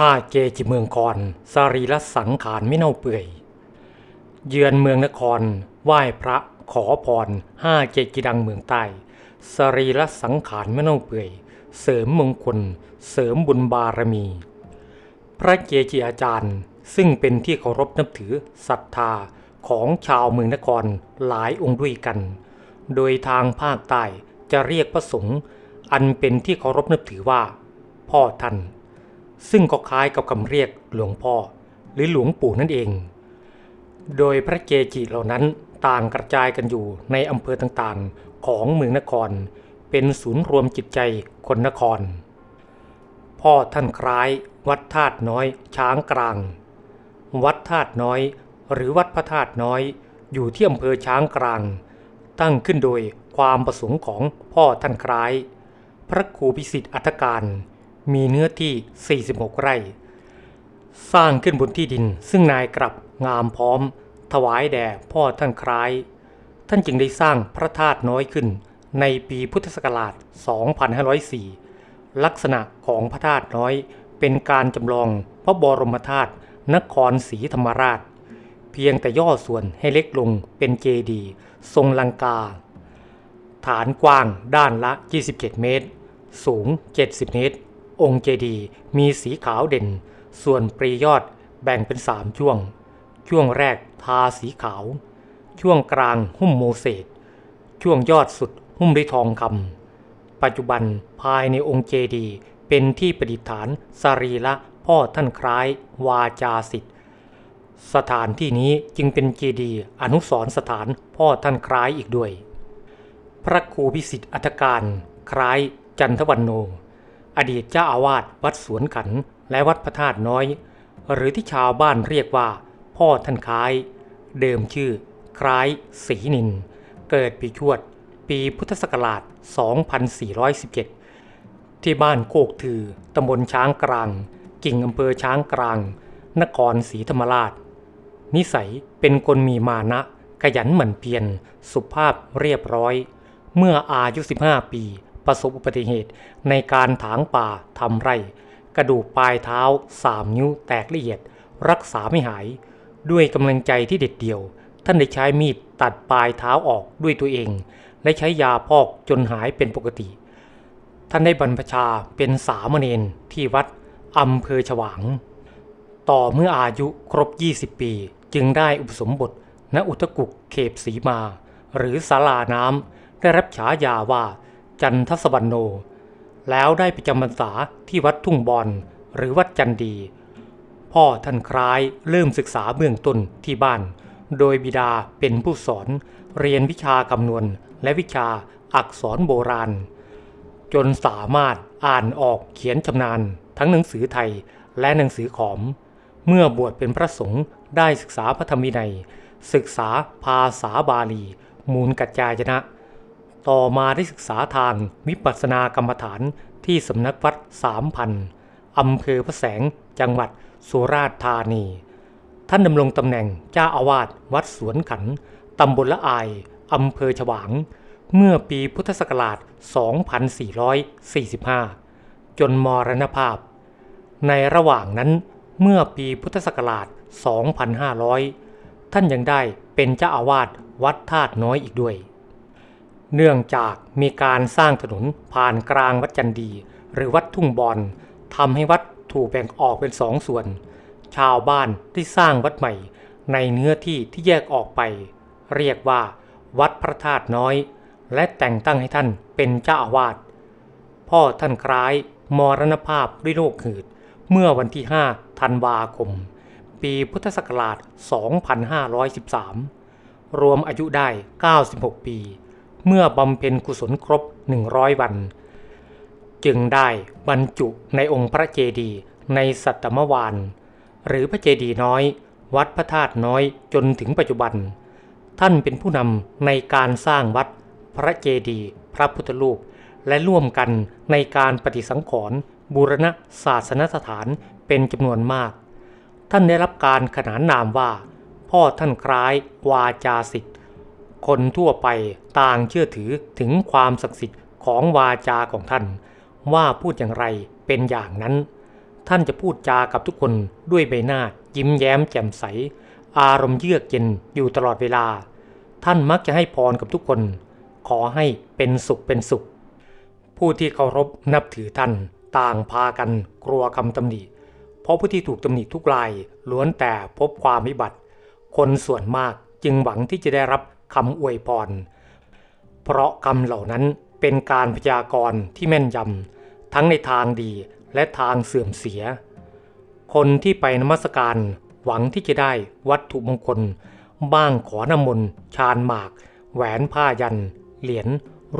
ห้าเกจิเมืองคอนสรีระสังขารไม่เน่าเปื่อย เยือนเมืองนคร ไหว้พระขอพรห้าเกจิดังเมืองใต้สรีระสังขารไม่เน่าเปื่อย เสริมมงคล เสริมบุญบารมี พระเกจิอาจารย์ซึ่งเป็นที่เคารพนับถือศรัทธาของชาวเมืองนครหลายองค์ด้วยกัน โดยทางภาคใต้จะเรียกพระสงฆ์อันเป็นที่เคารพนับถือว่า พ่อท่าน ซึ่งก็คล้ายกับคำเรียกหลวงพ่อ หรือหลวงปู่นั่นเอง โดยพระเกจิเหล่านั้นต่างกระจายกันอยู่ในอำเภอต่างๆ ของเมืองนคร เป็นศูนย์รวมจิตใจคนนคร พ่อท่านคล้ายวัดธาตุน้อยช้างกลาง วัดธาตุน้อย หรือวัดพระธาตุน้อย อยู่ที่อำเภอช้างกลาง ตั้งขึ้นโดยความประสงค์ของพ่อท่านคล้าย พระครูพิสิทธิ์อัฐการ มีเนื้อที่ 46 ไร่ สร้างขึ้นบนที่ดิน ซึ่งนายกลับงามพร้อม ถวายแด่พ่อท่านคล้าย ท่านจึงได้สร้างพระธาตุน้อยขึ้น ในปีพุทธศักราช 2504 ลักษณะของพระธาตุน้อยเป็นการจำลองพระบรมธาตุนครศรีธรรมราช เพียงแต่ย่อส่วนให้เล็กลงเป็นเจดีทรงลังกา ฐานกว้างด้านละ 27 เมตร สูง 70 เมตร องค์เจดีย์มีสีขาวเด่น ส่วนปรียอดแบ่งเป็นสามช่วง ช่วงแรกทาสีขาว ช่วงกลางหุ้มโมเสสช่วงยอดสุดหุ้มด้วยทองคำปัจจุบันภายในองค์เจดีย์เป็นที่ประดิษฐานสรีระพ่อท่านคล้ายวาจาสิทธิ์สถานที่นี้จึงเป็นเจดีย์อนุสรสถานพ่อท่านคล้ายอีกด้วย พระครูพิสิทธิ์อัฐการคล้ายจันทวันโน อดีตเจ้าอาวาสวัดสวนขันและวัดพระธาตุน้อย หรือที่ชาวบ้านเรียกว่า พ่อท่านคล้าย เดิมชื่อ คล้ายศรีนิน เกิดปีชวด ปีพุทธศักราช 2417 ที่บ้านโคกถือตำบลช้างกลาง กิ่งอำเภอช้างกลาง นครศรีธรรมราช นิสัยเป็นคนมีมานะขยันหมั่นเพียรสุภาพเรียบร้อย เมื่ออายุ 15 ปี ประสบอุบัติเหตุในการถางป่าทำไร่ กระดูกปลายเท้าสามนิ้วแตกละเอียด รักษาไม่หาย ด้วยกำลังใจที่เด็ดเดี่ยว ท่านได้ใช้มีดตัดปลายเท้าออกด้วยตัวเอง และใช้ยาพอกจนหายเป็นปกติ ท่านได้บรรพชาเป็นสามเณรที่วัดอำเภอฉวาง ต่อเมื่ออายุครบ 20 ปี จึงได้อุปสมบทณอุทกุกเขปสีมา หรือศาลาน้ำได้รับฉายาว่า จันทสวรรณโน แล้วได้ไปจำพรรษาที่วัดทุ่งบอนหรือวัดจันดี พ่อท่านคล้ายเริ่มศึกษาเบื้องต้นที่บ้าน โดยบิดาเป็นผู้สอนเรียนวิชาคำนวณและวิชาอักษรโบราณ จนสามารถอ่านออกเขียนชำนาญ ทั้งหนังสือไทยและหนังสือขอม เมื่อบวชเป็นพระสงฆ์ได้ศึกษาพระธรรมวินัย ศึกษาภาษาบาลี มูลกัจจายนะ ต่อมาได้ศึกษาทางวิปัสสนากรรมฐานที่สำนักวัดสามพันอำเภอพระแสงจังหวัดสุราษฎร์ธานี ท่านดำรงตำแหน่งเจ้าอาวาสวัดสวนขันธ์ตำบลละอายอำเภอฉวาง เมื่อปีพุทธศักราช 2445 จนมรณภาพ ในระหว่างนั้นเมื่อปีพุทธศักราช 2500 ท่านยังได้เป็นเจ้าอาวาสวัดธาตุน้อยอีกด้วย เนื่องจากมีการสร้างถนนผ่านกลางวัดจันดี หรือวัดทุ่งบอนทำให้วัดถูกแบ่งออกเป็นสองส่วน ชาวบ้านที่สร้างวัดใหม่ ในเนื้อที่ที่แยกออกไป เรียกว่า วัดพระธาตุน้อย และแต่งตั้งให้ท่านเป็นเจ้าอาวาสพ่อท่านคล้ายมรณภาพด้วยโรคหืด เมื่อวันที่ 5 ธันวาคม ปีพุทธศักราช 2513 รวมอายุได้ 96 ปี เมื่อบำเพ็ญกุศลครบ 100 วัน จึงได้บรรจุในองค์พระเจดีย์ในสัตตมวาน หรือพระเจดีย์น้อย วัดพระธาตุน้อยจนถึงปัจจุบัน ท่านเป็นผู้นำในการสร้างวัดพระเจดีย์พระพุทธรูป และร่วมกันในการปฏิสังขรณ์บูรณะศาสนสถานเป็นจำนวนมาก ท่านได้รับการขนานนามว่า พ่อท่านคล้ายวาจาสิทธิ์ คนทั่วไปต่างเชื่อถือถึงความศักดิ์สิทธิ์ของวาจาของท่าน ว่าพูดอย่างไรเป็นอย่างนั้น ท่านจะพูดจากับทุกคนด้วยใบหน้ายิ้มแย้มแจ่มใส อารมณ์เยือกเย็นอยู่ตลอดเวลา ท่านมักจะให้พรกับทุกคน ขอให้เป็นสุขเป็นสุข ผู้ที่เคารพนับถือท่านต่างพากันกลัวคำตำหนิเพราะผู้ที่ถูกตำหนิทุกรายล้วนแต่พบความวิบัติ คนส่วนมากจึงหวังที่จะได้รับ คำอวยพร เพราะคำเหล่านั้นเป็นการพยากรณ์ที่แม่นยำทั้งในทางดีและทางเสื่อมเสีย คนที่ไปนมัสการหวังที่จะได้วัตถุมงคล บ้างขอน้ำมนต์ชาญหมาก แหวนผ้ายัน เหรียญ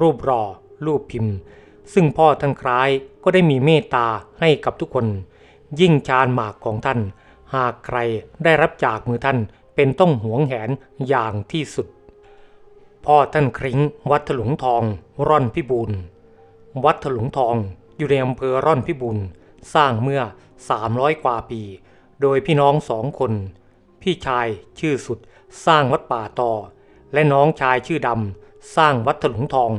รูปรอ รูปพิมพ์ ซึ่งพ่อท่านคล้ายก็ได้มีเมตตาให้กับทุกคน ยิ่งชาญหมากของท่าน หากใครได้รับจากมือท่านเป็นต้องหวงแหนอย่างที่สุด พ่อท่านคริ้งวัดถลุงทอง ร่อนพิบูลวัดถลุงทองอยู่ในอำเภอร่อนพิบูลสร้างเมื่อ 300 กว่าปี โดยพี่น้องสองคน พี่ชายชื่อสุดสร้างวัดป่าตอและน้องชายชื่อดำสร้างวัดถลุงทอง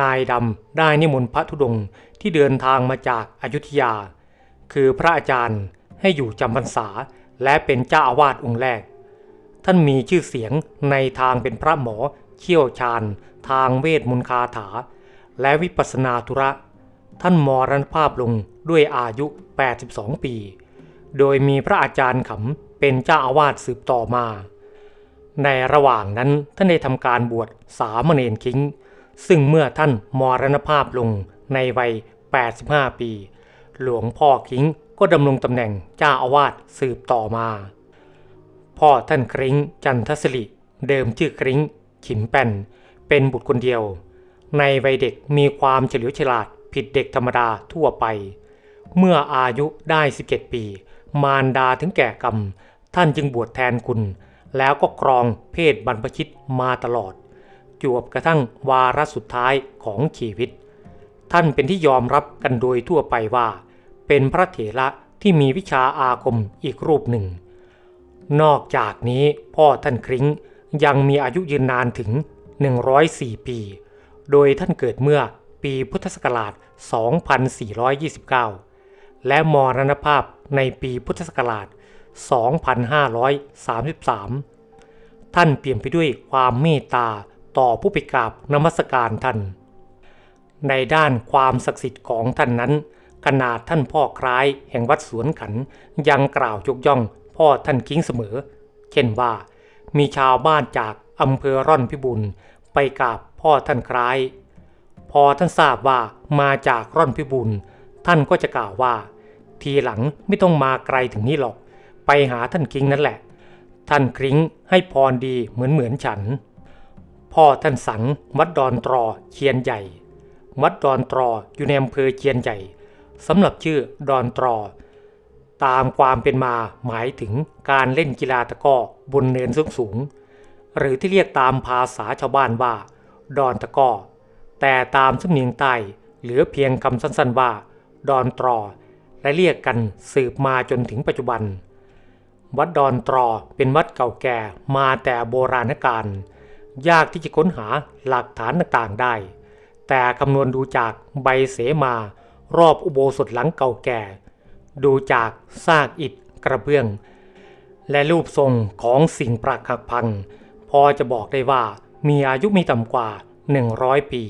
นายดำได้นิมนต์พระธุดงค์ที่เดินทางมาจากอายุทยา คือพระอาจารย์ให้อยู่จำพรรษาและเป็นเจ้าอาวาสองค์แรก ท่านมีชื่อเสียงในทางเป็นพระหมอ เชี่ยวชาญ ทางเวทมนต์คาถา และวิปัสนาธุระ ท่านมรณภาพลงด้วยอายุ 82 ปี โดยมีพระอาจารย์ขำเป็นเจ้าอาวาสสืบต่อมา ในระหว่างนั้นท่านได้ทำการบวชสามเณรคิงซึ่งเมื่อท่านมรณภาพลงในวัย 85 ปี หลวงพ่อคิงก็ดำรงตำแหน่งเจ้าอาวาสสืบต่อมา พ่อท่านคริ้งจันทศิริเดิมชื่อคริ้ง ขิมแป้น เป็นบุตรคนเดียว ในวัยเด็กมีความเฉลียวฉลาดผิดเด็กธรรมดาทั่วไป เมื่ออายุได้ 17 ปี มารดาถึงแก่กรรม ท่านจึงบวชแทนคุณ แล้วก็ครองเพศบรรพชิตมาตลอดจวบกระทั่งวาระสุดท้ายของชีวิต ท่านเป็นที่ยอมรับกันโดยทั่วไปว่า เป็นพระเถระที่มีวิชาอาคมอีกรูปหนึ่ง นอกจากนี้พ่อท่านคริ้ง ยังมีอายุยืนนานถึง 104 ปี โดยท่านเกิดเมื่อปีพุทธศักราช 2429 และมรณภาพในปีพุทธศักราช 2533 ท่านเปี่ยมไปด้วยความเมตตาต่อผู้ไปกราบนมัสการท่าน ในด้านความศักดิ์สิทธิ์ของท่านนั้น ขนาดท่านพ่อคล้ายแห่งวัดสวนขันยังกล่าวยกย่องพ่อท่านคิงเสมอ เช่นว่า มีชาวบ้านจากอำเภอร่อนพิบูลไปกราบพ่อท่านคล้าย พอท่านทราบว่ามาจากร่อนพิบูลท่านก็จะกล่าวว่า ทีหลังไม่ต้องมาไกลถึงนี่หรอก ไปหาท่านคิงนั่นแหละ ท่านคริ้งให้พรดีเหมือนเหมือนฉัน พ่อท่านสังวัดดอนตรอเชียนใหญ่ วัดดอนตรออยู่ในอำเภอเชียนใหญ่สำหรับชื่อดอนตรอ ตามความเป็นมาหมายถึงการเล่นกีฬาตะก้อบนเนินสูงสูง หรือที่เรียกตามภาษาชาวบ้านว่า ดอนตะก้อ แต่ตามสำเนียงใต้เหลือเพียงคำสั้นๆว่า ดอนตรอ และเรียกกันสืบมาจนถึงปัจจุบัน วัดดอนตรอเป็นวัดเก่าแก่มาแต่โบราณกาลยากที่จะค้นหาหลักฐานต่างๆได้ แต่คำนวณดูจากใบเสมารอบอุโบสถหลังเก่าแก่ ดูจากซากอิฐกระเบื้อง และรูปทรงของสิ่งปรักหักพัง พอจะบอกได้ว่ามีอายุม่ต่ำกว่า 100 ปี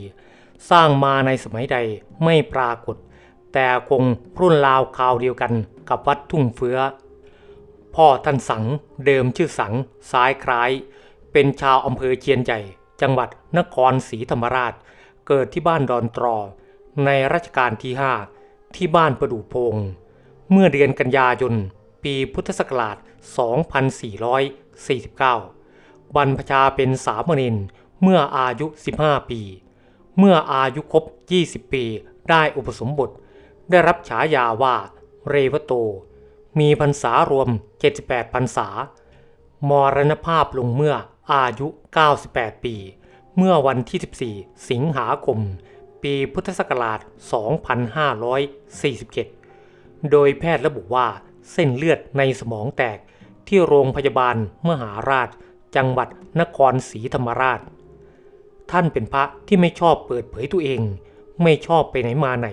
สร้างมาในสมัยใดไม่ปรากฏ แต่คงรุ่นราวคราวเดียวกันกับวัดทุ่งเฟื้อ พ่อท่านสังเดิมชื่อสังซ้ายคล้าย เป็นชาวอำเภอเชียนใหญ่ จังหวัดนครศรีธรรมราช เกิดที่บ้านดอนตรอ ในรัชกาลที่ 5 ที่บ้านประดู่พง เมื่อเดือนกันยายน ปีพุทธศักราช 2449 บรรพชาเป็นสามเณรเมื่ออายุ 15 ปี เมื่ออายุครบ 20 ปีได้อุปสมบท ได้รับฉายาว่าเรวโต มีพรรษารวม 78พรรษามรณภาพลงเมื่ออายุ 98 ปี เมื่อวันที่ 14 สิงหาคม ปีพุทธศักราช 2547 โดยแพทย์ระบุว่าเส้นเลือดในสมองแตกที่โรงพยาบาลมหาราช จังหวัดนครศรีธรรมราช ท่านเป็นพระที่ไม่ชอบเปิดเผยตัวเอง ไม่ชอบไปไหนมาไหน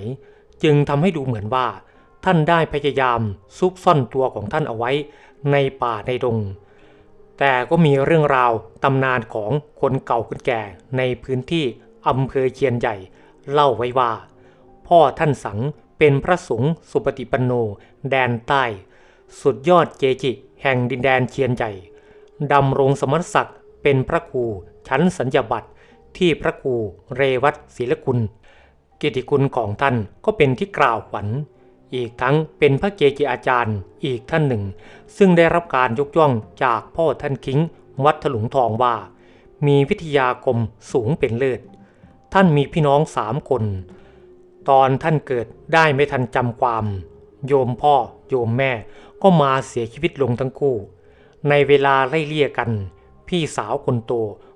จึงทำให้ดูเหมือนว่า ท่านได้พยายามซุกซ่อนตัวของท่านเอาไว้ในป่าในดง แต่ก็มีเรื่องราวตำนานของคนเก่าคนแก่ในพื้นที่อำเภอเชียนใหญ่ เล่าไว้ว่า พ่อท่านสัง เป็นพระสงฆ์สุปฏิปันโน แดนใต้ สุดยอดเจจิ แห่งดินแดนเชียนใหญ่ดำรงสมณศักดิ์เป็นพระครูชั้นสัญญาบัตรที่พระครูเรวัตศิลคุณกียรติคุณของท่านก็เป็นที่กล่าวขวัญ อีกทั้งเป็นพระเกจิอาจารย์อีกท่านหนึ่ง ซึ่งได้รับการยกย่องจากพ่อท่านคิงวัดถลุงทองว่า มีวิทยาคมสูงเป็นเลิศ ท่านมีพี่น้องสามคน ตอนท่านเกิดได้ไม่ทันจำความ โยมพ่อโยมแม่ก็มาเสียชีวิตลงทั้งคู่ ในเวลาไล่เลี่ยกัน พี่สาวคนโต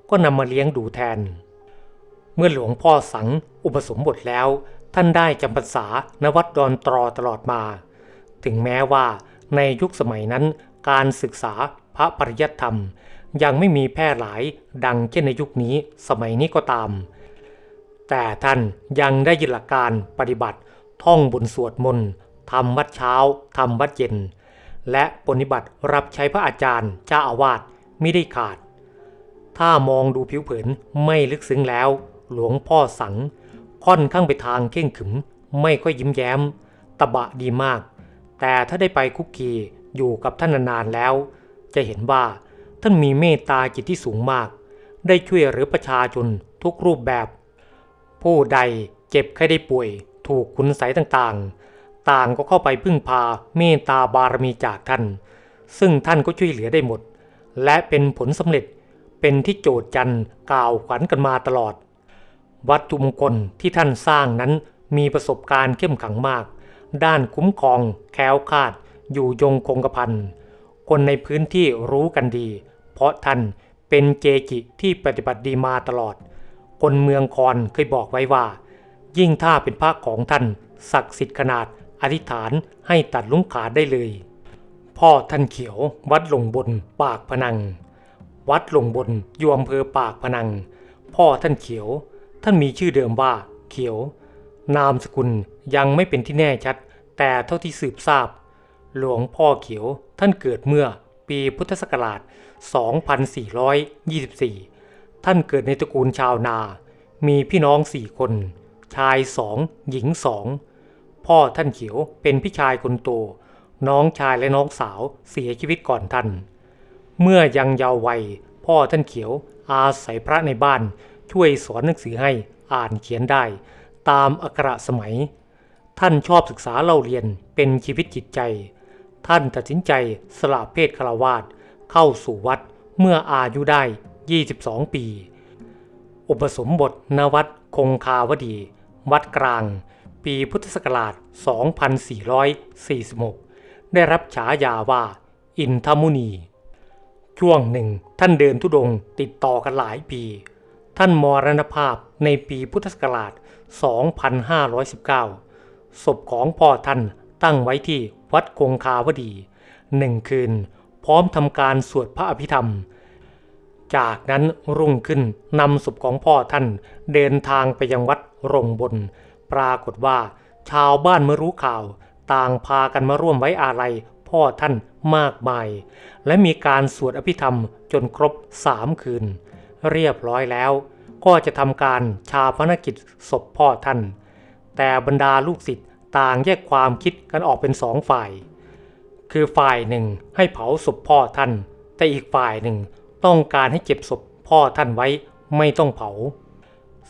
ก็นำมาเลี้ยงดูแทน เมื่อหลวงพ่อสังอุปสมบทแล้ว ท่านได้จำพรรษานวัดดอนตรอตลอดมา ถึงแม้ว่าในยุคสมัยนั้นการศึกษาพระปริยัติธรรม ยังไม่มีแพร่หลายดังเช่นในยุคนี้สมัยนี้ก็ตาม แต่ท่านยังได้ยึดหลักการปฏิบัติ ท่องบนสวดมนต์ทำวัดเช้าทำวัดเย็น และปฏิบัติรับใช้พระอาจารย์เจ้าอาวาสไม่ได้ขาด ถ้ามองดูผิวเผินไม่ลึกซึ้งแล้ว หลวงพ่อสัง ค่อนข้างไปทางเข่งขึม ไม่ค่อยยิ้มแย้ม ตะบะดีมาก แต่ถ้าได้ไปคุกคีอยู่กับท่านนานๆแล้ว จะเห็นว่าท่านมีเมตตาจิตที่สูงมาก ได้ช่วยเหลือประชาชนทุกรูปแบบ ผู้ใดเจ็บไข้ได้ป่วย ถูกคุณไสต่างๆ ต่างก็เข้าไปพึ่งพาเมตตาบารมีจากท่าน ซึ่งท่านก็ช่วยเหลือได้หมด และเป็นผลสำเร็จเป็นที่โจทย์จันกล่าวขวัญกันมาตลอด วัตถุมงคลที่ท่านสร้างนั้นมีประสบการณ์เข้มขังมาก ด้านคุ้มครอง แคล้วคลาด อยู่ยงคงกระพันคนในพื้นที่รู้กันดี เพราะท่านเป็นเจจิที่ปฏิบัติดีมาตลอด คนเมืองคอนเคยบอกไว้ว่า ยิ่งถ้าเป็นพระของท่านศักดิ์สิทธิ์ขนาดอธิษฐานให้ตัดลุงขาดได้เลย พ่อท่านเขียววัดหลงบนปากพนัง วัดหลงบนอยู่อำเภอปากพนัง พ่อท่านเขียว ท่านมีชื่อเดิมว่า เขียว นามสกุลยังไม่เป็นที่แน่ชัด แต่เท่าที่สืบทราบ หลวงพ่อเขียวท่านเกิดเมื่อปีพุทธศักราช 2424 ท่านเกิดในตระกูลชาวนา มีพี่น้องสี่คน ชายสองหญิงสองพ่อท่านเขียวเป็นพี่ชายคนโต น้องชายและน้องสาวเสียชีวิตก่อนท่าน เมื่อยังเยาว์วัย พ่อท่านเขียวอาศัยพระในบ้าน ช่วยสอนหนังสือให้อ่านเขียนได้ ตามอักระสมัย ท่านชอบศึกษาเล่าเรียนเป็นชีวิตจิตใจ ท่านตัดสินใจสละเพศคารวาสเข้าสู่วัดเมื่ออายุได้ 22 ปี อุปสมบทณวัดคงคาวดี วัดกลาง ปีพุทธศักราช 2446 ได้รับฉายาว่า อินทมุนี ช่วงหนึ่งท่านเดินทุดงค์ติดต่อกันหลายปี ท่านมรณภาพในปีพุทธศักราช 2519 ศพของพ่อท่านตั้งไว้ที่วัดคงคาวดีหนึ่งคืน พร้อมทำการสวดพระอภิธรรม จากนั้นรุ่งขึ้นนำศพของพ่อท่านเดินทางไปยังวัดรงบน ปรากฏว่า ชาวบ้านเมื่อรู้ข่าว ต่างพากันมาร่วมไว้อาลัยพ่อท่านมากมาย และมีการสวดอภิธรรมจนครบสามคืน เรียบร้อยแล้ว ก็จะทำการชาพนกิจศพพ่อท่าน แต่บรรดาลูกศิษย์ต่างแยกความคิดกันออกเป็นสองฝ่าย คือฝ่ายหนึ่งให้เผาศพพ่อท่าน แต่อีกฝ่ายหนึ่ง ต้องการให้เก็บศพพ่อท่านไว้ไม่ต้องเผา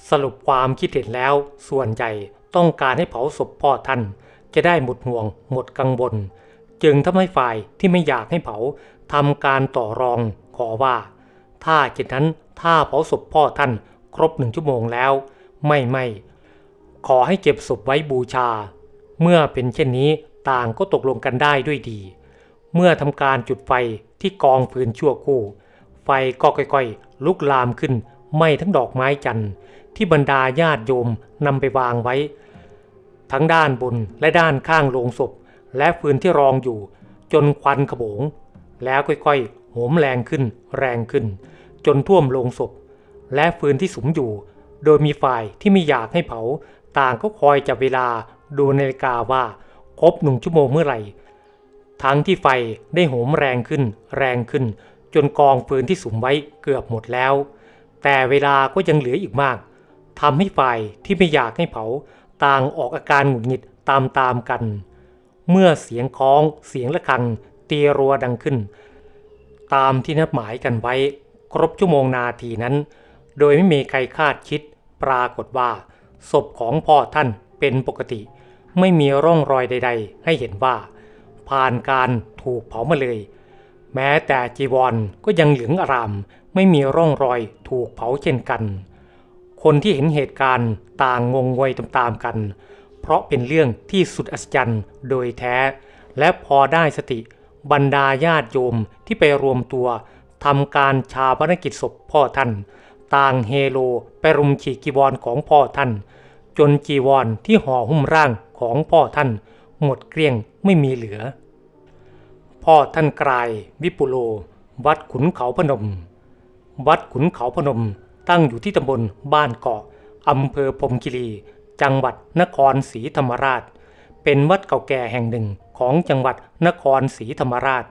สรุปความคิดเห็นแล้วส่วนใหญ่ต้องการให้เผาศพพ่อท่าน จะได้หมดห่วงหมดกังวลจึงทำให้ฝ่ายที่ไม่อยากให้เผาทำการต่อรองขอว่า ถ้าเช่นนั้นถ้าเผาศพพ่อท่านครบหนึ่งชั่วโมงแล้ว ไม่ไม่ขอให้เก็บศพไว้บูชา เมื่อเป็นเช่นนี้ต่างก็ตกลงกันได้ด้วยดี เมื่อทำการจุดไฟที่กองฟืนชั่วคู่ ไฟก็ค่อยๆ ลุกลามขึ้นไหม้ทั้งดอกไม้จันทร์ที่บรรดาญาติโยมนำไปวางไว้ ทั้งด้านบนและด้านข้างโลงศพ และฟืนที่รองอยู่ จนควันขโมง แล้วค่อยๆโหมแรงขึ้น แรงขึ้น จนท่วมโลงศพ และฟืนที่สุมอยู่ โดยมีฝ่ายที่ไม่อยากให้เผา ต่างก็คอยจับเวลาดูนาฬิกาว่าคครบหนึ่งชั่วโมงเมื่อไหร่ ทั้งที่ไฟได้โหมแรงขึ้น แรงขึ้น จนกองฟืนที่สุมไว้เกือบหมดแล้ว แต่เวลาก็ยังเหลืออีกมากทำให้ฝ่ายที่ไม่อยากให้เผาต่างออกอาการหงุดหงิดตามๆกัน เมื่อเสียงคล้องเสียงะระฆังตีรัวดังขึ้น ตามที่นัดหมายกันไว้ ครบชั่วโมงนาทีนั้น โดยไม่มีใครคาดคิด ปรากฏว่า ศพของพ่อท่านเป็นปกติ ไม่มีร่องรอยใด ๆ ให้เห็นว่า ผ่านการถูกเผามาเลย แม้แต่จีวรก็ยังเหลืองอารามไม่มีร่องรอยถูกเผาเช่นกัน คนที่เห็นเหตุการณ์ต่างงงงวยตามๆกัน เพราะเป็นเรื่องที่สุดอัศจรรย์โดยแท้ และพอได้สติบรรดาญาติโยมที่ไปรวมตัวทำการชาปนกิจศพพ่อท่าน ต่างเฮโลไปรุมฉีกจีวรของพ่อท่าน จนจีวรที่ห่อหุ้มร่างของพ่อท่าน หมดเกลี้ยงไม่มีเหลือ พ่อท่านกลายวิปุโล วัดขุนเขาพนม วัดขุนเขาพนม ตั้งอยู่ที่ตำบลบ้านเกาะอำเภอพรมคิรี จังหวัดนครศรีธรรมราช เป็นวัดเก่าแก่แห่งหนึ่งของจังหวัดนครศรีธรรมราช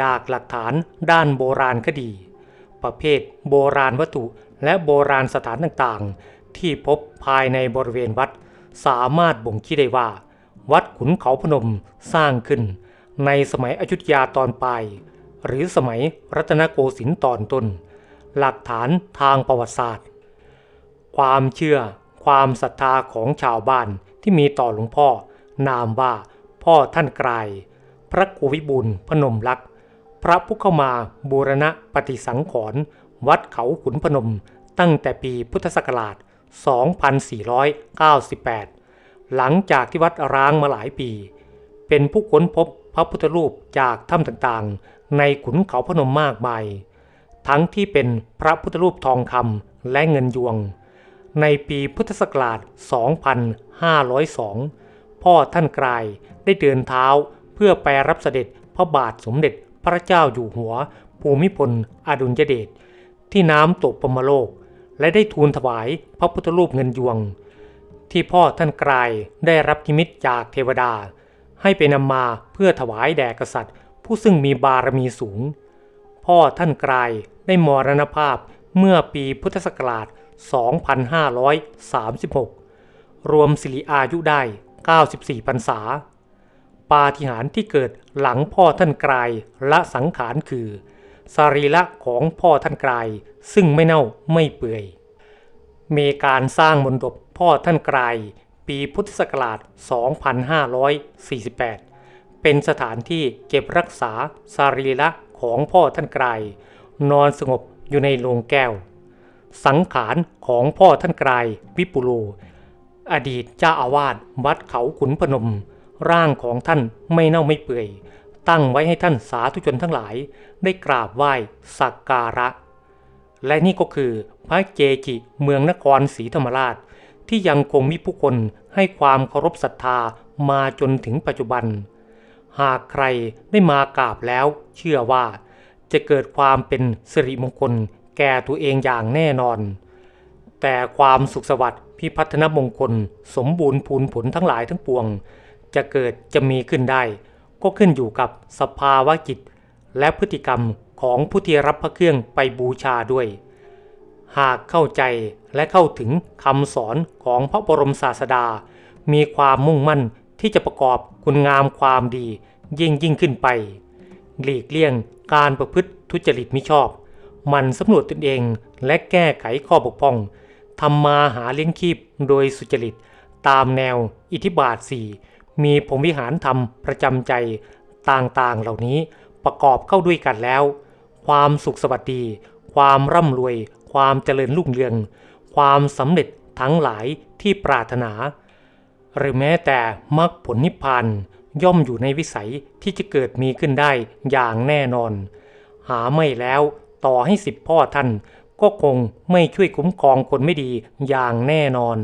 จากหลักฐานด้านโบราณคดี ประเภทโบราณวัตถุและโบราณสถานต่างๆ ที่พบภายในบริเวณวัด สามารถบ่งชี้ได้ว่า วัดขุนเขาพนมสร้างขึ้น ในสมัยอยุธยาตอนปลาย หรือสมัยรัตนโกสินทร์ตอนต้น หลักฐานทางประวัติศาสตร์ ความเชื่อ ความศรัทธาของชาวบ้านที่มีต่อหลวงพ่อ นามว่าพ่อท่านกลาย พระครูวิบูลพนมลักษ์พระผู้เข้ามาบูรณะปฏิสังขรณ์วัดเขาขุนพนม ตั้งแต่ปีพุทธศักราช 2498 หลังจากที่วัดร้างมาหลายปี เป็นผู้ค้นพบ พระพุทธรูปจากถ้ำต่างๆ ในขุนเขาพนมมากมาย ทั้งที่เป็นพระพุทธรูปทองคำและเงินยวง ในปีพุทธศักราช 2502 พ่อท่านกลายได้เดินเท้าเพื่อไปรับเสด็จพระบาทสมเด็จพระเจ้าอยู่หัว ภูมิพลอดุลยเดชที่น้ำตกปมโลก และได้ทูลถวายพระพุทธรูปเงินยวง ที่พ่อท่านกลายได้รับนิมิตจากเทวดา ให้ไปนำมาเพื่อถวายแด่กษัตริย์ ผู้ซึ่งมีบารมีสูง พ่อท่านกลายได้มรณภาพเมื่อปีพุทธศักราช 2536 รวมสิริอายุได้ 94 พรรษา ปาฏิหาริย์ที่เกิดหลังพ่อท่านกลายละสังขารคือ สรีระของพ่อท่านกลายซึ่งไม่เน่าไม่เปื่อยมีการสร้างมณฑปพ่อท่านกลาย ปีพุทธศักราช 2548 เป็นสถานที่เก็บรักษาสรีระของพ่อท่านไกล นอนสงบอยู่ในโลงแก้ว สังขารของพ่อท่านไกลวิปุโล อดีตเจ้าอาวาสวัดเขาขุนพนม ร่างของท่านไม่เน่าไม่เปื่อย ตั้งไว้ให้ท่านสาธุชนทั้งหลาย ได้กราบไหว้สักการะและนี่ก็คือพระเจจิเมืองนครศรีธรรมราช ที่ยังคงมีผู้คนให้ความเคารพศรัทธามาจนถึงปัจจุบัน หากใครได้มากราบแล้วเชื่อว่า จะเกิดความเป็นสิริมงคลแก่ตัวเองอย่างแน่นอน แต่ความสุขสวัสดิ์พิพัฒนมงคลสมบูรณ์พูนผลทั้งหลายทั้งปวง จะเกิดจะมีขึ้นได้ ก็ขึ้นอยู่กับสภาวะจิต และพฤติกรรมของผู้ที่รับพระเครื่องไปบูชาด้วย หากเข้าใจและเข้าถึงคำสอนของพระบรมศาสดา มีความมุ่งมั่นที่จะประกอบคุณงามความดียิ่งยิ่งขึ้นไป หลีกเลี่ยงการประพฤติทุจริตมิชอบ มันสำรวจตนเองและแก้ไขข้อบกพร่องทำมาหาเลี้ยงชีพโดยสุจริต ตามแนวอิทธิบาทสี่มีผมวิหารธรรมประจำใจต่างๆเหล่านี้ประกอบเข้าด้วยกันแล้ว ความสุขสวัสดี ความร่ำรวย ความเจริญรุ่งเรือง ความสำเร็จทั้งหลายที่ปรารถนา หรือแม้แต่มรรคผลนิพพานย่อมอยู่ในวิสัยที่จะเกิดมีขึ้นได้อย่างแน่นอน หาไม่แล้วต่อให้สิบพ่อท่านก็คงไม่ช่วยคุ้มครองคนไม่ดีอย่างแน่นอน